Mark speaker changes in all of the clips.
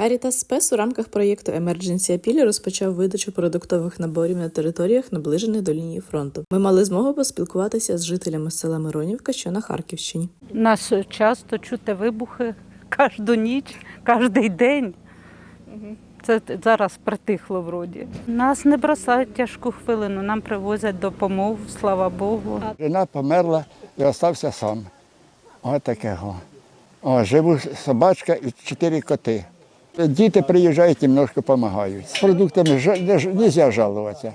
Speaker 1: Caritas Спес у рамках проєкту Emergency Appeal розпочав видачу продуктових наборів на територіях, наближених до лінії фронту. Ми мали змогу поспілкуватися з жителями села Миронівка, що на Харківщині.
Speaker 2: Нас часто чути вибухи кожну ніч, кожен день. Це зараз притихло вроді. Нас не бросають тяжку хвилину, нам привозять допомогу, слава Богу.
Speaker 3: Жена померла і залишився сам. Ось такого. О, живу собачка і чотири коти. Діти приїжджають немножко допомагають. З продуктами ж- не нельзя жалуватися.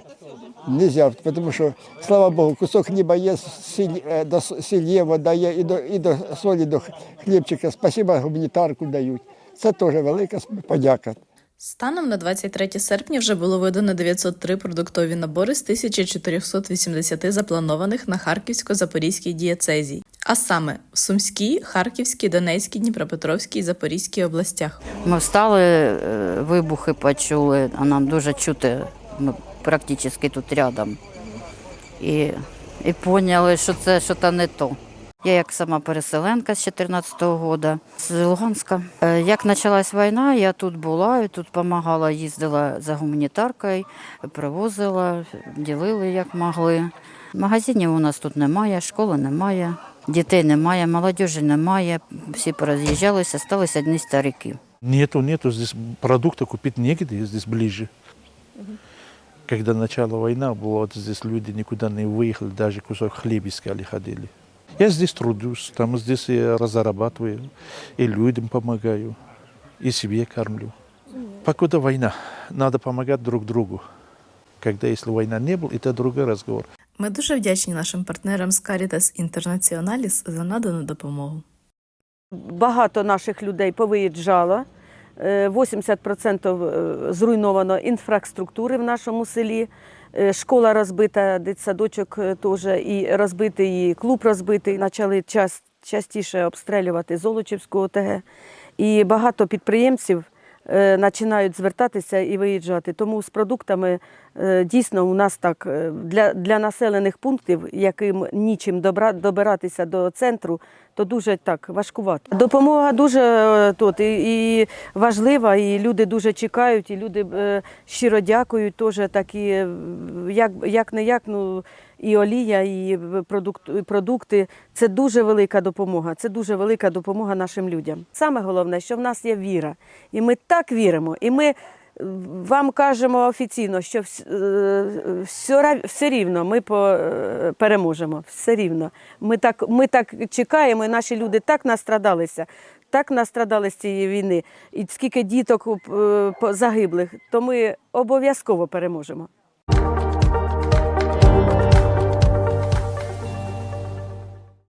Speaker 3: Нельзя, тому що, слава Богу, кусок хліба є, сіль, е, до сіль є, вода є, і до, і до солі, до хлібчика. Спасибо, гуманітарку дають. Це теж велика подяка.
Speaker 1: Станом на 23 серпня вже було видано 903 продуктові набори з 1480 запланованих на Харківсько-Запорізькій дієцезії, а саме в Сумській, Харківській, Донецькій, Дніпропетровській і Запорізькій областях.
Speaker 4: Ми встали, е, вибухи почули, а нам дуже чути, ми практично тут рядом. І, і поняли, що це щось не то. Я як сама переселенка з 14-го року, з Луганська. Е, Як почалась війна, я тут була, і тут допомагала, їздила за гуманітаркою, привозила, ділили як могли. Магазинів у нас тут немає, школи немає, дітей немає, молодіжі немає. Всі пороз'їжджалися, сталися одні старики.
Speaker 5: Нету, нету, здесь продукты купить негде, здесь ближе. Когда начала война была, вот здесь люди никуда не выехали, даже кусок хлеба искали, ходили. Я здесь трудюсь, там здесь я разрабатываю, и людям помогаю, и себе кормлю. Покуда война, надо помогать друг другу. Когда если война не было, это другой разговор.
Speaker 1: Ми дуже вдячні нашим партнерам з Caritas Internationalis за надану допомогу.
Speaker 6: Багато наших людей повиїжджало. Е, 80% е, зруйновано інфраструктури в нашому селі. Е, Школа розбита, дитсадочок е, теж, і розбитий, і клуб розбитий. Почали час, частіше обстрілювати Золочівську ОТГ. І багато підприємців починають звертатися і виїжджати. Тому з продуктами е, дійсно у нас так е, для, для населених пунктів, яким нічим добра, добиратися до центру, то дуже так важкувато. Допомога дуже е, тут і, і важлива, і люди дуже чекають, і люди е, щиро дякують. Теж такі, е, як, як не як, ну і олія, і продукт, продукти. Це дуже велика допомога. Це дуже велика допомога нашим людям. Саме головне, що в нас є віра, і ми так віримо, і ми. Вам кажемо офіційно, що вс- все, все рівно ми е, переможемо. Все рівно. Ми так, ми так чекаємо, і наші люди так настрадалися, так настрадали з цієї війни. І скільки діток е, загиблих, то ми обов'язково переможемо.